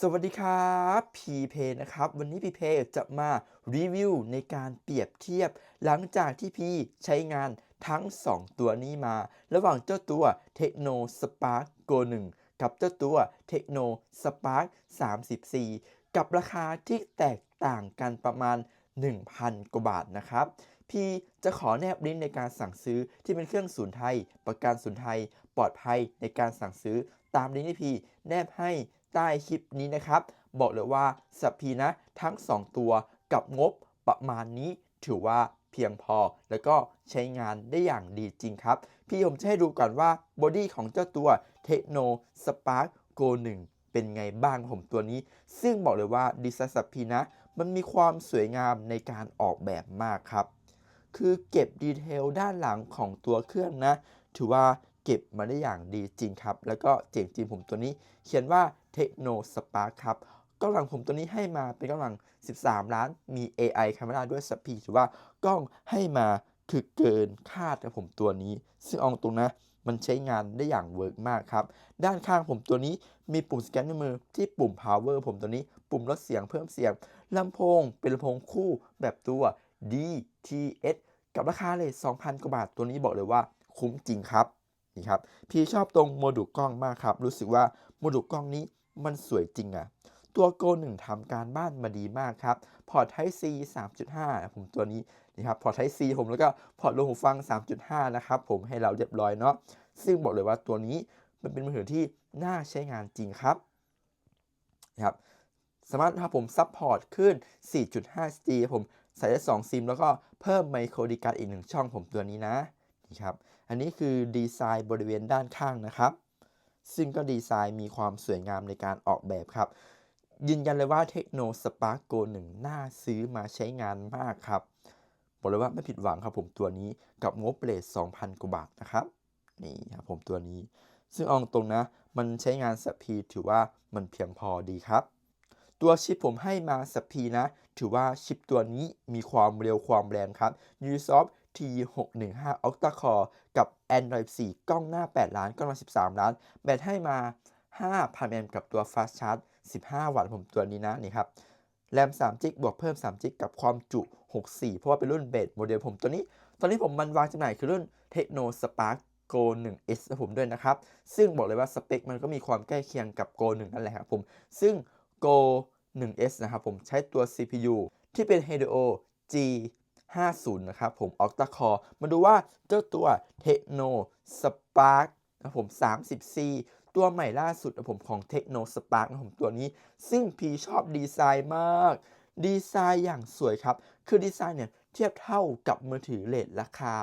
สวัสดีครับพีเพนะครับ วันนี้พีเพจะมารีวิวในการเปรียบเทียบ หลังจากที่พีใช้งานทั้ง 2 ตัวนี้มา ระหว่างเจ้าตัว Techno Spark Go 1กับเจ้าตัว Techno Spark 34 กับราคาที่แตกต่างกันประมาณ 1,000 กว่าบาทนะครับพี่จะขอแนบลิงก์ในการสั่งซื้อที่เป็นเครื่องศูนย์ไทย ประกันศูนย์ไทย ปลอดภัยในการสั่งซื้อตามลิงก์ที่พี่แนบให้ ใต้คลิปนี้นะครับ บอกเลยว่าสัพพีนะทั้ง 2 ตัวกับงบประมาณนี้ถือว่าเพียงพอ แล้วก็ใช้งานได้อย่างดีจริงครับ พี่ผมจะให้ดูก่อนว่าบอดี้ของเจ้าตัว Techno Spark Go 1เป็นไงบ้างผมตัวนี้ ซึ่งบอกเลยว่าดีไซน์สัพพีนะ มันมีความสวยงามในการออกแบบมากครับ คือเก็บดีเทลด้านหลังของตัวเครื่องนะ ถือว่าเก็บมาได้อย่างดีจริงครับ แล้วก็เจ๋งจริงผมตัวนี้ เขียนว่า Techno Spark ครับกล้องหลังผมตัวนี้ให้มาเป็นกล้องหลัง 13 ล้าน มี AI Camera ด้วยสปีถือว่ากล้องให้มาคือเกินคาดครับผมตัวนี้ ซึ่งอาตรงนะมันใช้งานได้อย่างเวิร์กมากครับ ด้านข้างผมตัวนี้มีปุ่มสแกนนิ้วมือที่ปุ่ม power ผมตัวนี้ ปุ่มลดเสียงเพิ่มเสียงลำโพง เป็นลำโพงคู่แบบตัว DTS กับราคาเลย 2,000 กว่าบาท ตัวนี้บอกเลยว่าคุ้มจริงครับ นี่ครับ พี่ชอบตรงโมดูลกล้องมากครับ รู้สึกว่าโมดูลกล้องนี้ มันสวยจริงอะตัวโกหนึ่งทำการบ้านมาดีมากครับพอร์ต Type C 3.5 ผมตัวนี้นี่ครับพอร์ต Type C ผมแล้วก็พอร์ตลงหูฟัง 3.5 นะครับผมให้เราเรียบร้อยเนาะซึ่งบอกเลยว่าตัวนี้มันเป็นมือถือที่น่าใช้งานจริงครับนะครับสามารถถ้าผมซัพพอร์ตขึ้น 4.5G ผมใส่ได้ 2 ซิม แล้วก็เพิ่มไมโครดีการ์ดอีกหนึ่งช่องผมตัวนี้นะนี่ครับ อันนี้คือดีไซน์บริเวณด้านข้างนะครับ ซึ่งก็ดีไซน์มีความสวยงามในการออกแบบครับ ยืนยันเลยว่า Techno Spark Go 1น่าซื้อมาใช้งานมากครับบอกเลยว่าไม่ผิดหวังครับผมตัวนี้กับงบเลท2,000 กว่าบาทนะครับ นี่ครับผมตัวนี้ ซึ่งเอาตรงนะ มันใช้งานสัพพีถือว่ามันเพียงพอดีครับ ตัวชิปผมให้มาสัพพีนะ ถือว่าชิปตัวนี้มีความเร็วความแรงครับ u s o f t T615 Octa Core กับ Android 4 กล้องหน้า 8 ล้าน กล้องหลัง13 ล้าน แบตให้มา 5,000 แอมป์กับตัว Fast Charge 15 วัตต์ผมตัวนี้นะนี่ครับแรม3จิกบวกเพิ่ม3จิกกับความจุ 64 เพราะว่าเป็นรุ่นเบสโมเดลผมตัวนี้ ตอนนี้ผมมันวางจำหน่ายคือรุ่น Techno Spark Go 1S ผมด้วยนะครับ ซึ่งบอกเลยว่าสเปคมันก็มีความใกล้เคียงกับ Go 1 นั่นแหละครับผม ซึ่ง Go 1S นะครับผมใช้ตัว CPU ที่เป็น Helio G 50 นะครับผม Octa Core มาดูว่าเจ้าตัว Techno Spark นะผม 30C ตัวใหม่ล่าสุดนะผมของ Techno Spark นะผมตัวนี้ ซึ่งพีชอบดีไซน์มาก ดีไซน์อย่างสวยครับ คือดีไซน์เนี่ย เทียบเท่ากับมือถือเลทราคา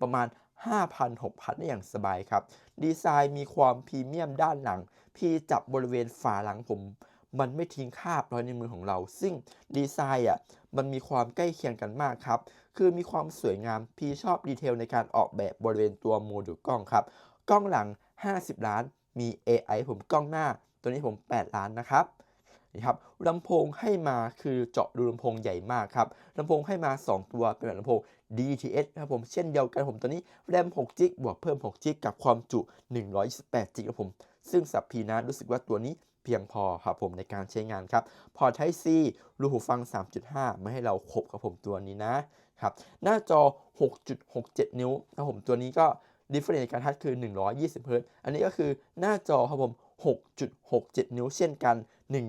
ประมาณ 5,000-6,000 ได้อย่างสบายครับ ดีไซน์มีความพรีเมียมด้านหลัง พี่จับบริเวณฝาหลังผม มันไม่ทิ้งคราบรอยในมือของเรา ซึ่งดีไซน์อะมันมีความใกล้เคียงกันมากครับ คือมีความสวยงามพี่ชอบดีเทลในการออกแบบบริเวณตัวโมดูลกล้องครับ กล้องหลัง 50 ล้านมี AI ผมกล้องหน้า ตัวนี้ผม 8 ล้านนะครับนี่ครับลำโพงให้มาคือเจาะรูลำโพงใหญ่มากครับลำโพงให้มา 2 ตัวเป็นแบบลำโพง DTS ครับผมเช่นเดียวกันผมตัวนี้แรม6จิกบวกเพิ่ม6จิกกับความจุ 128จิกครับผม ซึ่งสับพีนะรู้สึกว่าตัวนี้ เพียงพอครับผมในการใช้งานครับพอ Type C รูหูฟัง 3.5มาให้เราครบครับผมตัวนี้นะครับหน้าจอ 6.67 นิ้วครับผมตัวนี้ก็ difference ในการทัชคือ 120 Hz อันนี้ก็คือหน้าจอครับผม 6.67 นิ้วเช่นกัน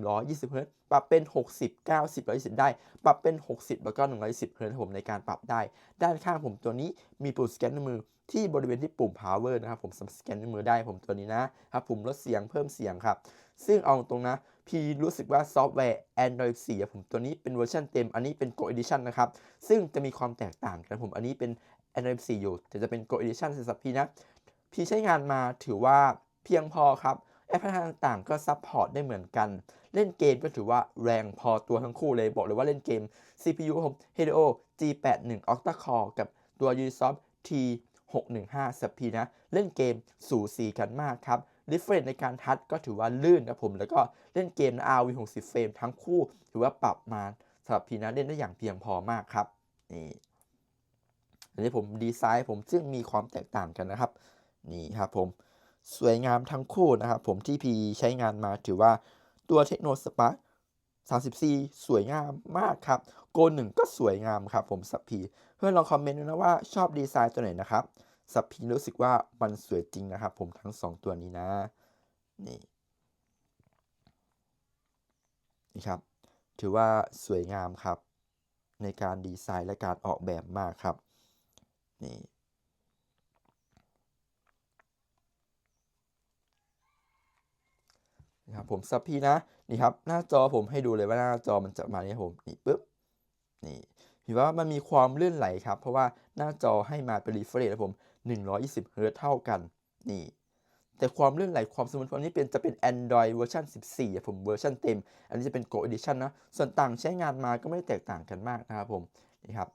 120 Hz ปรับเป็น 60 90 120 ได้ ปรับเป็น 60 แล้วก็ 110 Hz ครับผมในการปรับได้ ด้านข้างผมตัวนี้มีปุ่มสแกนนิ้วมือที่บริเวณที่ปุ่ม power นะครับผมสแกนนิ้วมือได้ผมตัวนี้นะครับปุ่มลดเสียงเพิ่มเสียงครับ ซึ่งเอาตรงนะ พี่รู้สึกว่าซอฟต์แวร์ Android 4ผมตัวนี้เป็นเวอร์ชันเต็ม อันนี้เป็น Go Edition นะครับ ซึ่งจะมีความแตกต่างกันผม อันนี้เป็น Android 4อยู่ แต่จะเป็น Go Edition สำหรับพี่นะ พี่ใช้งานมาถือว่าเพียงพอครับ แอปพลิเคชันต่างๆ ก็ซัพพอร์ตได้เหมือนกัน เล่นเกมก็ถือว่าแรงพอตัวทั้งคู่เลย บอกเลยว่าเล่นเกม CPU ผม Helio G81 Octa Core กับตัว Ubisoft T615 สับพีนะ เล่นเกมสูสีกันมากครับ difference ในการทัชก็ถือว่าลื่นนะผม แล้วก็เล่นเกม RV 60 เฟรมทั้งคู่ ถือว่าปรับมาสำหรับพีนะเล่นได้อย่างเพียงพอมากครับนี่อันนี้ผมดีไซน์ผมซึ่งมีความแตกต่างกันนะครับนี่ครับผมสวยงามทั้งคู่นะครับผมที่พีใช้งานมาถือว่าตัวเทคโนสปาร์34 สวยงามมากครับ โกหนึ่งก็สวยงามครับผมสับพี เพื่อนลองคอมเมนต์ดูนะว่าชอบดีไซน์ตัวไหนนะครับ สับพีรู้สึกว่ามันสวยจริงนะครับ ผมทั้ง 2 ตัวนี้นะ นี่ นี่ครับ ถือว่าสวยงามครับ ในการดีไซน์และการออกแบบมากครับ นี่นะครับผมซับพี่นะ นี่ครับ หน้าจอผมให้ดูเลยว่าหน้าจอมันจะมาเนี่ยผมนี่ปุ๊บนี่เห็นว่ามันมีความลื่นไหลครับ เพราะว่าหน้าจอให้มาเป็นรีเฟรชนะผม 120เฮิร์ตเท่ากัน นี่ แต่ความเลื่อนไหลความสมูทความนี้เป็นจะเป็น Android เวอร์ชัน14อะผมเวอร์ชันเต็ม อันนี้จะเป็น Go Edition นะ ส่วนต่างใช้งานมาก็ไม่ได้แตกต่างกันมากนะครับผม นี่ครับ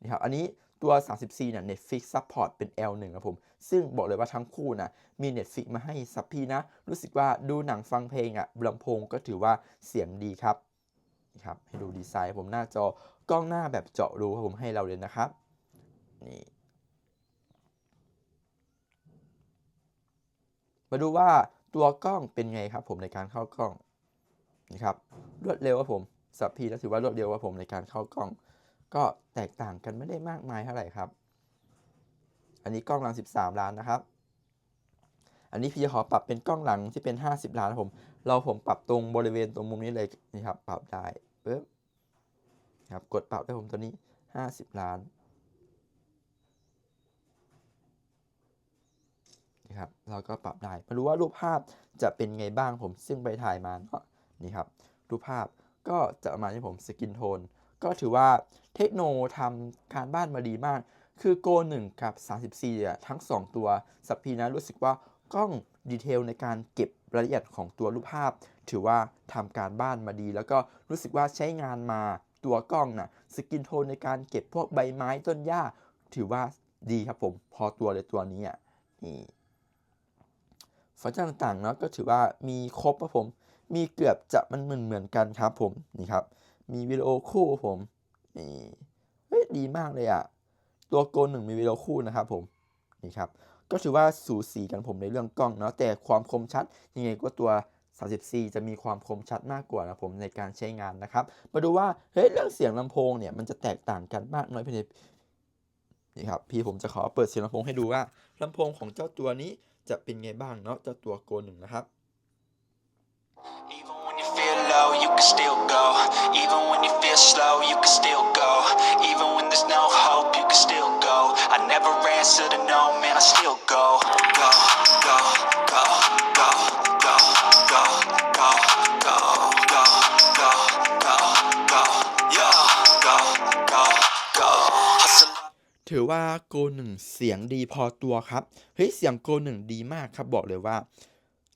นี่ครับ อันนี้ตัว 34เนี่ย Netflix Support เป็น L1 ครับผม ซึ่งบอกเลยว่าทั้งคู่นะ มี Netflix มาให้ซับพี่นะ รู้สึกว่าดูหนังฟังเพลงอะ่ะลำโพงก็ถือว่าเสียงดีครับนี่ครับให้ดูดีไซน์ผมหน้าจอกล้องหน้าแบบเจาะรูครับผมให้เราเลยนะครับ นี่ มาดูว่าตัวกล้องเป็นไงครับผมในการเข้ากล้องนี่ครับรวดเร็วครับผมสับพีแล้วถือว่ารวดเร็วครับผมในการเข้ากล้อง ก็แตกต่างกันไม่ได้มากมายเท่าไหร่ครับ อันนี้กล้องหลัง 13 ล้านนะครับ อันนี้พี่จะขอปรับเป็นกล้องหลังที่เป็น 50 ล้านนะผม เราผมปรับตรงบริเวณตรงมุมนี้เลยนี่ครับปรับได้ปึ๊บครับกดปรับได้ผมตัวนี้ 50 ล้าน นี่ครับเราก็ปรับได้มาดูว่ารูปภาพจะเป็นไงบ้างผมซึ่งไปถ่ายมาเนาะนี่ครับรูปภาพก็จะมาที่ผมสกินโทนก็ถือว่าเทคโนทำการบ้านมาดีมาก คือ Go 1กับ 34อะทั้ง 2 ตัวสับพีนะรู้สึกว่ากล้องดีเทลในการเก็บรายละเอียดของตัวรูปภาพ ถือว่าทำการบ้านมาดี แล้วก็รู้สึกว่าใช้งานมาตัวกล้องนะ่ะสกินโทนในการเก็บพวกใบไม้ต้นหญ้า ถือว่าดีครับผมพอตัวเลยตัวนี้อะนี่ ฟังก์ชันต่างๆเนาะก็ถือว่ามีครบครับผม มีเกือบจะมันเหมือนเหมือนกันครับผมนี่ครับ มีวิดีโอคู่ผมนี่เฮ้ยดีมากเลยอะตัวโกนหนึ่งมีวิดีโอคู่นะครับผมนี่ครับก็ถือว่าสูสีกันผมในเรื่องกล้องเนาะแต่ความคมชัดยังไงก็ตัว34จะมีความคมชัดมากกว่านะผมในการใช้งานนะครับ มาดูว่าเฮ้ยเรื่องเสียงลำโพงเนี่ยมันจะแตกต่างกันมากน้อยเพียงใดนี่ครับพี่ผมจะขอเปิดเสียงลำโพงให้ดูว่าลำโพงของเจ้าตัวนี้ จะเป็นไงบ้างเนาะเจ้าตัวโกหนึ่งนะครับ Even when you feel low, you can still go. Even when you feel slow, you can still go. Even when there's no hope, you can still go. I never answer to no, man, I still go, go, ถือว่าโกหนึ่งเสียงดีพอตัวครับ เฮ้ย เสียงโกหนึ่งดีมากครับ บอกเลยว่า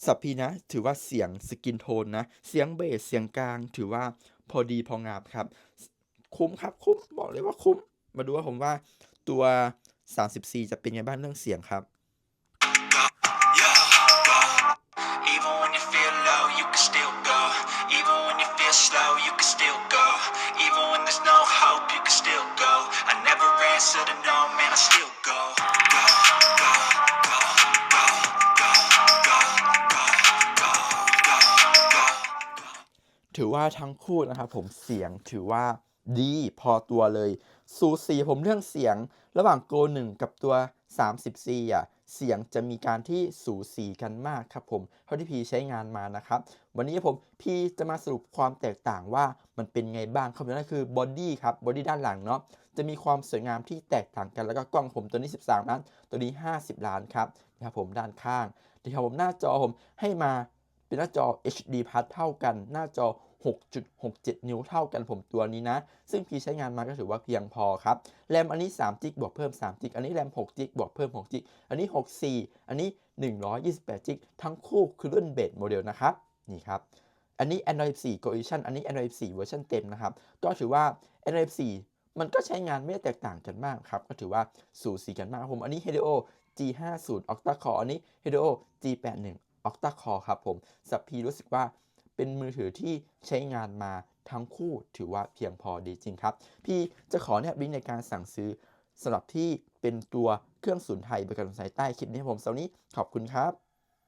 สับพีนะ ถือว่าเสียงสกินโทนนะ เสียงเบสเสียงกลาง ถือว่าพอดีพองามครับ คุ้มครับ คุ้ม บอกเลยว่าคุ้ม มาดูว่าผมว่าตัว 34 จะเป็นไงบ้างเรื่องเสียงครับ never answer to no, man, I still go. Go, go, go, go, go, go, go, go, go, go. ถือว่าทั้งคู่นะครับผมเสียงถือว่าดีพอตัวเลย สูสีผมเรื่องเสียงระหว่างโก1กับตัว 30C อะ เสียงจะมีการที่สูสีกันมากครับผมเท่าที่พีใช้งานมานะครับ วันนี้ผมพีจะมาสรุปความแตกต่างว่ามันเป็นไงบ้างครับนั่นคือบอดี้ครับบอดี้ด้านหลังเนาะจะมีความสวยงามที่แตกต่างกันแล้วก็กล้องผมตัวนี้ 13 ล้าน ตัวนี้ 50 ล้านครับนะครับผมด้านข้างนะครับผมหน้าจอผมให้มาเป็นหน้าจอ HD Plus เท่ากันหน้าจอ 6.67 นิ้วเท่ากันผมตัวนี้นะ ซึ่งพี่ใช้งานมาก็ถือว่าเพียงพอครับ แรมอันนี้3จิกบวกเพิ่ม3จิกอันนี้แรม6จิกบวกเพิ่ม6จิกอันนี้ 64 อันนี้ 128จิกทั้งคู่คือรุ่นเบสโมเดลนะครับ นี่ครับ อันนี้ Android 4 Go Edition อันนี้ Android 4เวอร์ชันเต็มนะครับ ก็ถือว่า Android 4มันก็ใช้งานไม่แตกต่างกันมากครับ ก็ถือว่าสูสีกันมากผมอันนี้ Helio G50 Octa Core อันนี้ Helio G81 Octa Core ครับผมสับพีรู้สึกว่า เป็นมือถือที่ใช้งานมาทั้งคู่ถือว่าเพียงพอดีจริงครับ พี่จะขอแนบลิงก์ในการสั่งซื้อสำหรับที่เป็นตัวเครื่องศูนย์ไทยบริการสายใต้คลิปนี้ผมสำหรับวันนี้ขอบคุณครับ